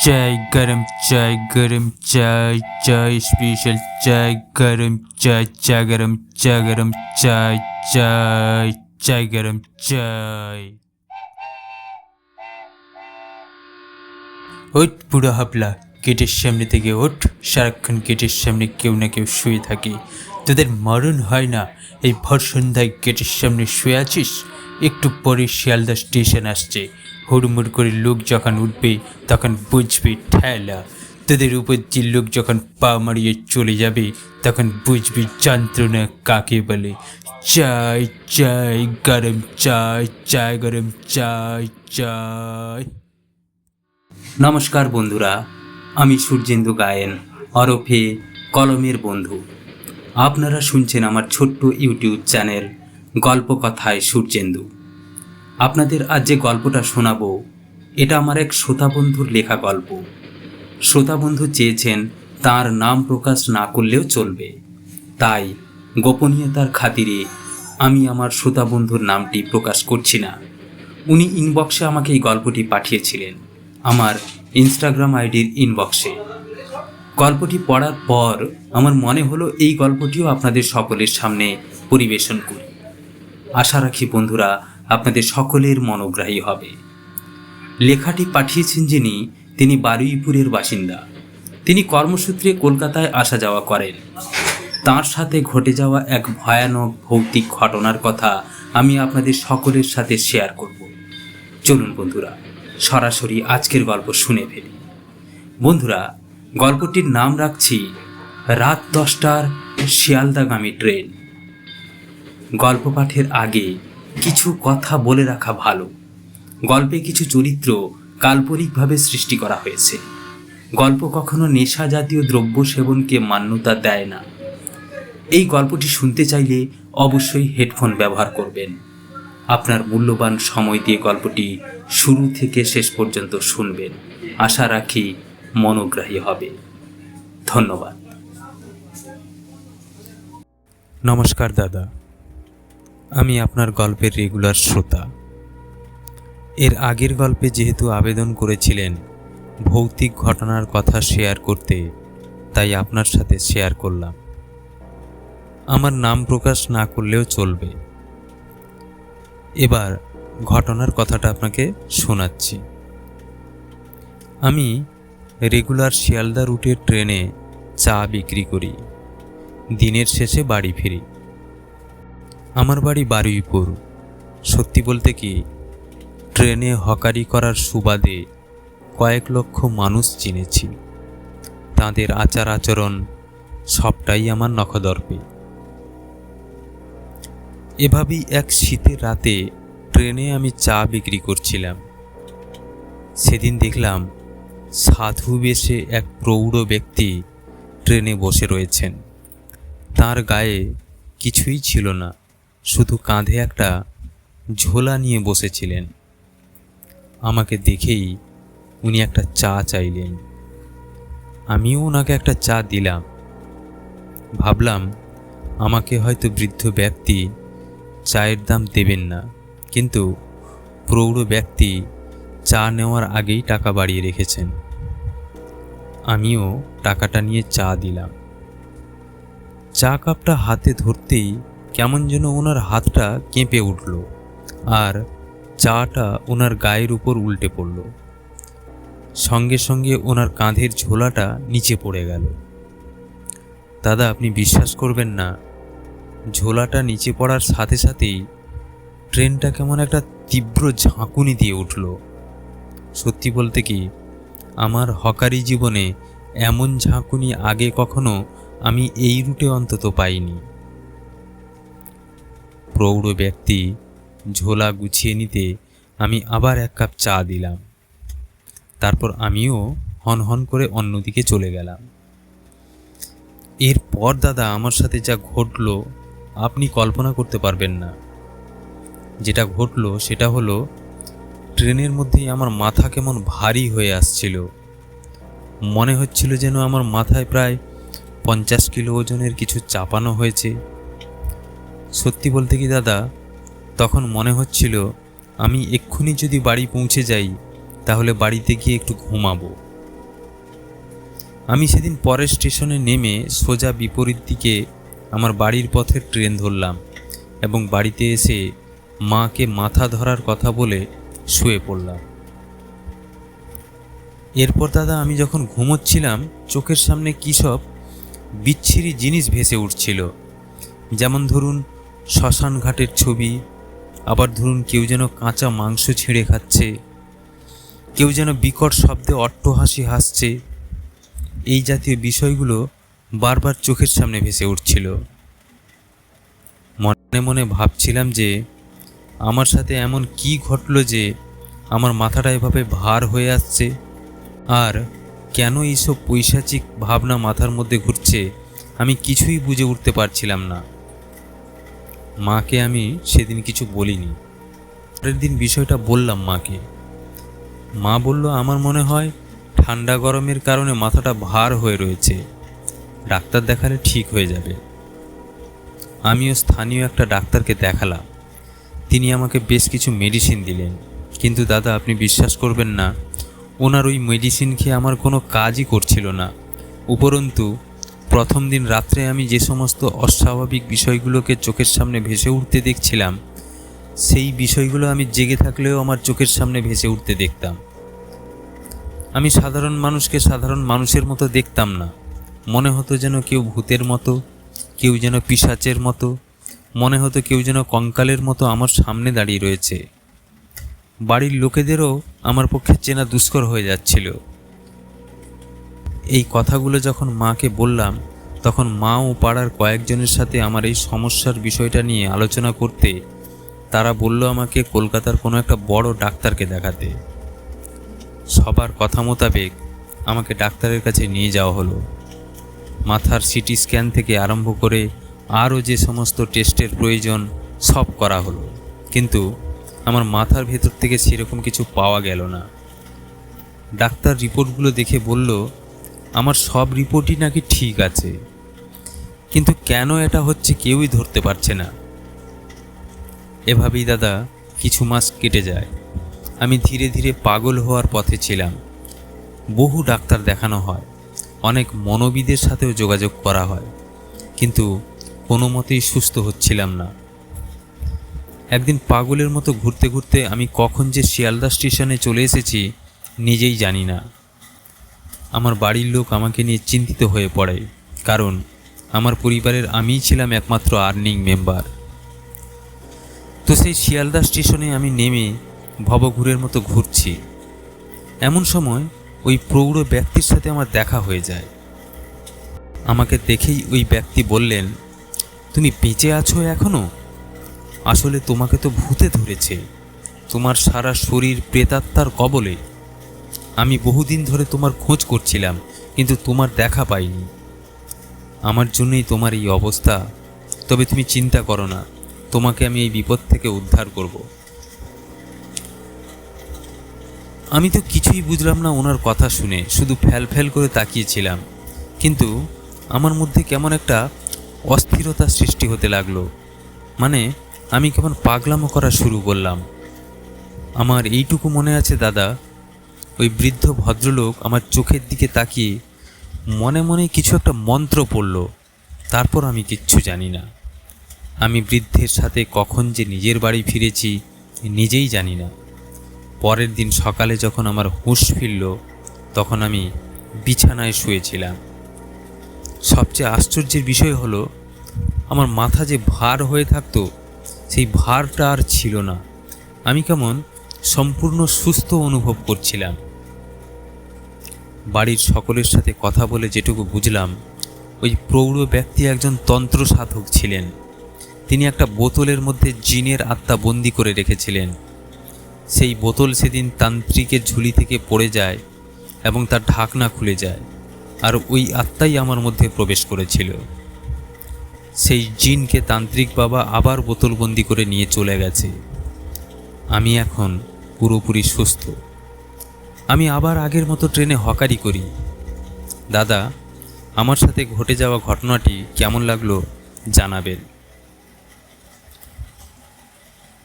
চাই গরম চাই গরম চাই চাই স্পেশাল চাই গরম চাই চা গরম চা গরম চাই চাই চাই গরম চাই ওই পুরো হাবলা গেটের সামনে থেকে ওঠ। সারাক্ষণ গেটের সামনে কেউ না কেউ শুয়ে থাকে। তোদের মরণ হয় না? এই ভর সন্ধ্যায় গেটের সামনে শুয়ে আছিস? একটু পরে শিয়ালদা স্টেশন আসছে। হুড়মুড় করে লোক যখন উঠবে, তখন বুঝবি, ঠেলা। তোদের উপর যে লোক যখন পা মারিয়ে চলে যাবে, তখন বুঝবি যন্ত্রণা কাকে বলে। চাই চাই, গরম চাই চাই, গরম চাই চাই। নমস্কার বন্ধুরা আমি সূর্যেন্দু গায়েন, অরফে কলমের বন্ধু। আপনারা শুনছেন আমার ছোট্ট ইউটিউব চ্যানেল গল্প কথায় সূর্যেন্দু। আপনাদের আজ যে গল্পটা শোনাবো, এটা আমার এক শ্রোতা বন্ধুর লেখা গল্প। শ্রোতা বন্ধু চেয়েছেন তার নাম প্রকাশ না করলেও চলবে। তাই গোপনীয়তার খাতিরে আমি আমার শ্রোতা বন্ধুর নামটি প্রকাশ করছি না। উনি ইনবক্সে আমাকে এই গল্পটি পাঠিয়েছিলেন। আমার ইনস্টাগ্রাম আইডির ইনবক্সে গল্পটি পড়ার পর আমার মনে হলো এই গল্পটিও আপনাদের সকলের সামনে পরিবেশন করি। আশা রাখি বন্ধুরা, আপনাদের সকলের মনোগ্রাহী হবে। লেখাটি পাঠিয়েছেন যিনি, তিনি বারুইপুরের বাসিন্দা। তিনি কর্মসূত্রে কলকাতায় আসা যাওয়া করেন। তার সাথে ঘটে যাওয়া এক ভয়ানক ভৌতিক ঘটনার কথা আমি আপনাদের সকলের সাথে শেয়ার করব। চলুন বন্ধুরা। সরাসরি আজকের গল্প শুনে ফেলি। বন্ধুরা, গল্পটির নাম রাখছি রাত দশটার শিয়ালদাগামী ট্রেন। গল্প পাঠের আগে কিছু কথা বলে রাখা ভালো। গল্পে কিছু চরিত্র কাল্পনিকভাবে সৃষ্টি করা হয়েছে। গল্প কখনো নেশা জাতীয় দ্রব্য সেবনকে মান্যতা দেয় না। এই গল্পটি শুনতে চাইলে অবশ্যই হেডফোন ব্যবহার করবেন। আপনার মূল্যবান সময় দিয়ে গল্পটি শুরু থেকে শেষ পর্যন্ত শুনবেন। আশা রাখি মনোগ্রাহী হবে ধন্যবাদ। নমস্কার দাদা। আমি আপনার গল্পের রেগুলার শ্রোতা। এর আগের গল্পে যেহেতু আবেদন করেছিলেন, ভৌতিক ঘটনার কথা শেয়ার করতে, তাই আপনার সাথে শেয়ার করলাম। আমার নাম প্রকাশ না করলেও চলবে। এবার ঘটনার কথাটা আপনাকে শোনাচ্ছি। আমি রেগুলার শিয়ালদা রুটের ট্রেনে চা বিক্রি করি। দিনের শেষে বাড়ি ফিরি। আমার বাড়ি বারুইপুর। সত্যি বলতে কি, ট্রেনে হকারি করার সুবাদে কয়েক লক্ষ মানুষ চিনেছি। তাদের আচার আচরণ সবটাই আমার নখদর্পে। এভাবেই এক শীতের রাতে ট্রেনে আমি চা বিক্রি করছিলাম। সেদিন দেখলাম সাধু বেশে এক প্রৌঢ় ব্যক্তি ট্রেনে বসে রয়েছেন। তার গায়ে কিছুই ছিল না, শুধু কাঁধে একটা ঝোলা নিয়ে বসেছিলেন। আমাকে দেখেই উনি একটা চা চাইলেন। আমিও ওনাকে একটা চা দিলাম। ভাবলাম, আমাকে হয়তো বৃদ্ধ ব্যক্তি চায়ের দাম দেবেন না। কিন্তু প্রৌঢ় ব্যক্তি চা নেওয়ার আগেই টাকা বাড়িয়ে রেখেছেন। আমিও টাকাটা নিয়ে চা দিলাম। চা কাপটা হাতে ধরতেই কেমন যেন ওনার হাতটা কেঁপে উঠল আর চাটা ওনার গায়ের উপর উল্টে পড়ল। সঙ্গে সঙ্গে ওনার কাঁধের ঝোলাটা নিচে পড়ে গেল। দাদা, আপনি বিশ্বাস করবেন না, ঝোলাটা নিচে পড়ার সাথে সাথেই ট্রেনটা কেমন একটা তীব্র ঝাঁকুনি দিয়ে উঠল। সত্যি বলতে কি, আমার হকারি জীবনে এমন ঝাঁকুনি আগে কখনো আমি এই রুটে অন্তত পাইনি। প্রৌঢ় ব্যক্তি ঝোলা গুছিয়ে নিতে আমি আবার এক কাপ চা দিলাম। তারপর আমিও হন হন করে অন্যদিকে চলে গেলাম। এরপর দাদা আমার সাথে যা ঘটলো, আপনি কল্পনা করতে পারবেন না। যেটা ঘটলো সেটা হলো, ট্রেনের মধ্যেই আমার মাথা কেমন ভারী হয়ে আসছিল। মনে হচ্ছিল যেন আমার মাথায় প্রায় পঞ্চাশ কিলো ওজনের কিছু চাপানো হয়েছে। সত্যি বলতে কি দাদা, তখন মনে হচ্ছিল আমি এক্ষুনি যদি বাড়ি পৌঁছে যাই, তাহলে বাড়িতে গিয়ে একটু ঘুমাবো। আমি সেদিন পরের স্টেশনে নেমে সোজা বিপরীত দিকে আমার বাড়ির পথে ট্রেন ধরলাম এবং বাড়িতে এসে মাকে মাথা ধরার কথা বলে শুয়ে পড়লাম। এরপর দাদা আমি যখন ঘুমোচ্ছিলাম, চোখের সামনে কী সব বিচ্ছিরি জিনিস ভেসে উঠছিল। যেমন ধরুন, শ্মশান ঘাটের ছবি, আবার ধরুন কেউ যেন কাঁচা মাংস ছিঁড়ে খাচ্ছে, কেউ যেন বিকট শব্দে অট্টহাসি হাসছে, এই জাতীয় বিষয়গুলো বারবার চোখের সামনে ভেসে উঠছিল। মনে মনে ভাবছিলাম যে আমার সাথে এমন কি ঘটলো যে আমার মাথাটা এভাবে ভার হয়ে আসছে? আর কেন এইসব পৈশাচিক ভাবনা মাথার মধ্যে ঘুরছে, আমি কিছুই বুঝে উঠতে পারছিলাম না। মাকে আমি সেদিন কিছু বলিনি। পরের দিন বিষয়টা বললাম মাকে। মা বলল, আমার মনে হয় ঠান্ডা গরমের কারণে মাথাটা ভার হয়ে রয়েছে। ডাক্তার দেখালে ঠিক হয়ে যাবে। আমিও স্থানীয় একটা ডাক্তারকে দেখালাম। তিনি আমাকে বেশ কিছু মেডিসিন দিলেন। কিন্তু দাদা, আপনি বিশ্বাস করবেন না, ওনার ওই মেডিসিন খেয়ে আমার কোনো কাজই করছিল না। উপরন্তু, প্রথম দিন রাত্রে আমি যে সমস্ত অস্বাভাবিক বিষয়গুলোকে চোখের সামনে ভেসে উঠতে দেখছিলাম, সেই বিষয়গুলো আমি জেগে থাকলেও আমার চোখের সামনে ভেসে উঠতে দেখতাম। আমি সাধারণ মানুষকে সাধারণ মানুষের মতো দেখতাম না। মনে হতো যেন কেউ ভূতের মতো, কেউ যেন পিশাচের মতো মনে হতো কেউ যেন কঙ্কালের মতো আমার সামনে দাঁড়িয়ে রয়েছে। বাড়ির লোকেদেরও আমার পক্ষে চেনা দুষ্কর হয়ে যাচ্ছিল। এই কথাগুলো যখন মাকে বললাম, তখন মা ও পাড়ার কয়েকজনের সাথে আমার এই সমস্যার বিষয়টা নিয়ে আলোচনা করতে তারা বলল আমাকে কলকাতার কোনো একটা বড় ডাক্তারকে দেখাতে। সবার কথা মোতাবেক আমাকে ডাক্তারের কাছে নিয়ে যাওয়া হলো। মাথার সিটি স্ক্যান থেকে আরম্ভ করে আরও যে সমস্ত টেস্টের প্রয়োজন সব করা হলো। কিন্তু আমার মাথার ভেতর থেকে সেরকম কিছু পাওয়া গেল না। ডাক্তার রিপোর্টগুলো দেখে বলল, আমার সব রিপোর্টই নাকি ঠিক আছে। কিন্তু কেন এটা হচ্ছে কেউই ধরতে পারছে না? এভাবেই দাদা, কিছু মাস কেটে যায়। আমি ধীরে ধীরে পাগল হওয়ার পথে ছিলাম। বহু ডাক্তার দেখানো হয়। অনেক মনোবিদের সাথেও যোগাযোগ করা হয়। কিন্তু কোনো মতেই সুস্থ হচ্ছিলাম না। একদিন পাগলের মতো ঘুরতে ঘুরতে আমি কখন যে শিয়ালদা স্টেশনে চলে এসেছি, নিজেই জানি না। আমার বাড়ির লোক আমাকে নিয়ে চিন্তিত হয়ে পড়ে, কারণ আমার পরিবারের আমিই ছিলাম একমাত্র আর্নিং মেম্বার তো সেই শিয়ালদা স্টেশনে আমি নেমে ভবঘুরের মতো ঘুরছি। এমন সময় ওই প্রৌঢ় ব্যক্তির সাথে আমার দেখা হয়ে যায়। আমাকে দেখেই ওই ব্যক্তি বললেন তুমি বেঁচে আছো এখনও? আসলে তোমাকে তো ভূতে ধরেছে। তোমার সারা শরীর প্রেতাত্মার কবলে। আমি বহুদিন ধরে তোমার খোঁজ করছিলাম, কিন্তু তোমার দেখা পাইনি। আমার জন্যই তোমার এই অবস্থা। তবে তুমি চিন্তা করো না, তোমাকে আমি এই বিপদ থেকে উদ্ধার করব। আমি তো কিছুই বুঝলাম না ওনার কথা শুনে, শুধু ফ্যাল ফ্যাল করে তাকিয়েছিলাম। কিন্তু আমার মধ্যে কেমন একটা অস্থিরতা সৃষ্টি হতে লাগল। মানে আমি কেমন পাগলামো করা শুরু করলাম। আমার এইটুকু মনে আছে, দাদা। ওই বৃদ্ধ ভদ্রলোক আমার চোখের দিকে তাকিয়ে মনে মনে কিছু একটা মন্ত্র পড়ল। তারপর আমি কিচ্ছু জানি না। আমি বৃদ্ধের সাথে কখন যে নিজের বাড়ি ফিরেছি, নিজেই জানি না। পরের দিন সকালে যখন আমার হুঁশ ফিরল, তখন আমি বিছানায় শুয়েছিলাম। সবচেয়ে আশ্চর্যের বিষয় হলো, আমার মাথা যে ভার হয়ে থাকতো, সেই ভারটা আর ছিল না। আমি কেমন সম্পূর্ণ সুস্থ অনুভব করছিলাম। বাড়ির সকলের সাথে কথা বলে যেটুকু বুঝলাম, ওই প্রৌঢ় ব্যক্তি একজন তন্ত্র সাধক ছিলেন। তিনি একটা বোতলের মধ্যে জিনের আত্মা বন্দি করে রেখেছিলেন। সেই বোতল সেদিন তান্ত্রিকের ঝুলি থেকে পড়ে যায় এবং তার ঢাকনা খুলে যায়। আর ওই আত্মাই আমার মধ্যে প্রবেশ করেছিল। সেই জিনকে তান্ত্রিক বাবা আবার বোতলবন্দি করে নিয়ে চলে গেছে। আমি এখন পুরোপুরি সুস্থ। আমি আবার আগের মতো ট্রেনে হকারি করি। দাদা, আমার সাথে ঘটে যাওয়া ঘটনাটি কেমন লাগল জানাবেন।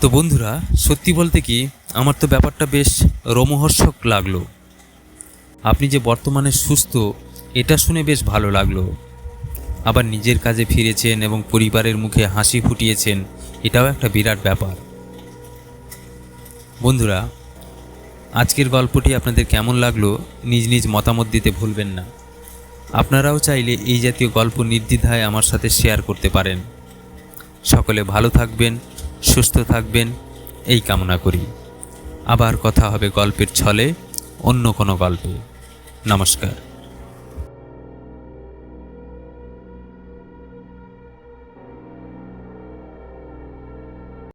তো বন্ধুরা, সত্যি বলতে কি, আমার তো ব্যাপারটা বেশ রোমহর্ষক লাগল। আপনি যে বর্তমানে সুস্থ এটা শুনে বেশ ভালো লাগল। আবার নিজের কাজে ফিরেছেন এবং পরিবারের মুখে হাসি ফুটিয়েছেন, এটাও একটা বিরাট ব্যাপার। বন্ধুরা, আজকের গল্পটি আপনাদের কেমন লাগল নিজ নিজ মতামত দিতে ভুলবেন না। আপনারাও চাইলে এই জাতীয় গল্প নির্দ্বিধায় আমার সাথে শেয়ার করতে পারেন। সকলে ভালো থাকবেন, সুস্থ থাকবেন, এই কামনা করি। আবার কথা হবে গল্পের ছলে অন্য কোনো গল্পে। নমস্কার।